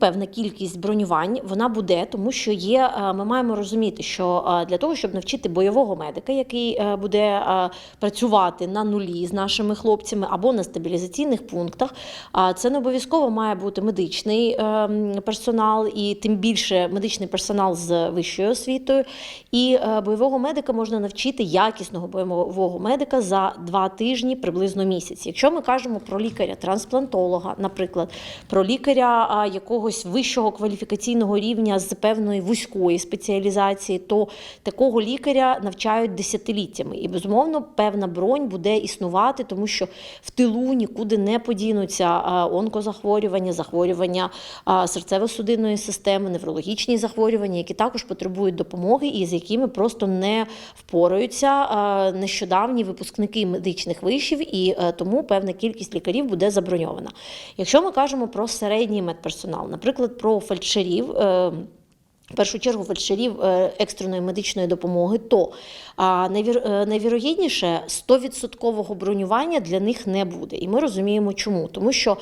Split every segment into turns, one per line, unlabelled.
Певна кількість бронювань вона буде, тому що є. е, Ми маємо розуміти, що е, для того, щоб навчити бойового медика, який е, буде працювати на нулі з нашими хлопцями або на стабілізаційних пунктах, це не обов'язково має бути медичний персонал, і тим більше медичний персонал з вищою освітою. І бойового медика можна навчити якісного бойового медика за два тижні, приблизно місяць. Якщо ми кажемо про лікаря-трансплантолога, наприклад, про лікаря а, якогось вищого кваліфікаційного рівня з певної вузької спеціалізації, то такого лікаря навчають десятиліттями. І безумовно певна бронь буде існувати, тому що в тилу нікуди не подінуться онкозахворювання, захворювання серцево-судинної системи, неврологічні захворювання, які також потребують допомоги і з якими просто не впораються нещодавні випускники медичних вишів, і е, тому певна кількість лікарів буде заброньована. Якщо ми кажемо про середній медперсонал, наприклад, про фельдшерів. В першу чергу фельдшерів е, екстреної медичної допомоги, то е, найвірогідніше 100% бронювання для них не буде. І ми розуміємо, чому. Тому що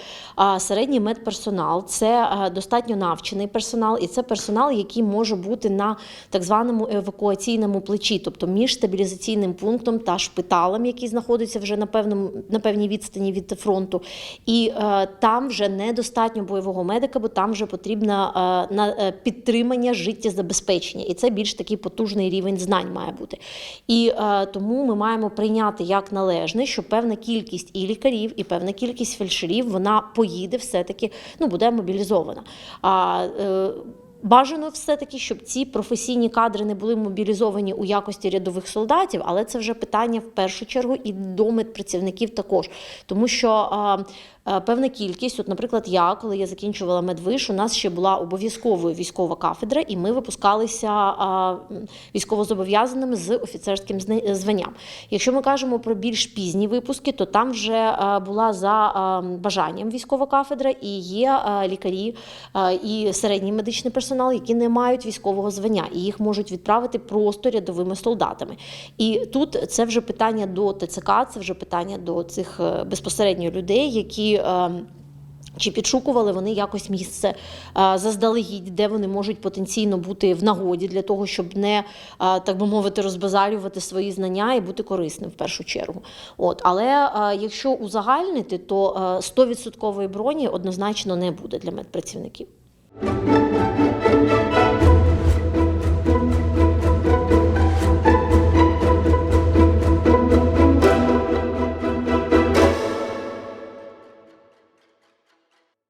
середній медперсонал це достатньо навчений персонал, і це персонал, який може бути на так званому евакуаційному плечі, тобто між стабілізаційним пунктом та шпиталем, який знаходиться вже на певному на певній відстані від фронту. І е, там вже недостатньо бойового медика, бо там вже потрібно е, на е, життєзабезпечення. І це більш такий потужний рівень знань має бути. І е, тому ми маємо прийняти як належне, що певна кількість і лікарів, і певна кількість фельдшерів вона поїде все-таки, ну буде мобілізована. А, е, Бажано все-таки, щоб ці професійні кадри не були мобілізовані у якості рядових солдатів, але це вже питання в першу чергу і до медпрацівників також. Тому що а, певна кількість, от, наприклад, я, коли я закінчувала медвиш, у нас ще була обов'язковою військова кафедра, і ми випускалися військовозобов'язаними з офіцерським званням. Якщо ми кажемо про більш пізні випуски, то там вже була за бажанням військова кафедра, і є лікарі і середній медичний персонал, які не мають військового звання, і їх можуть відправити просто рядовими солдатами. І тут це вже питання до ТЦК, це вже питання до цих е, безпосередньо людей, які. Е, чи підшукували вони якось місце е, заздалегідь, де вони можуть потенційно бути в нагоді для того, щоб не е, так би мовити розбазарювати свої знання і бути корисним в першу чергу. От але якщо узагальнити, то е, 100% броні однозначно не буде для медпрацівників.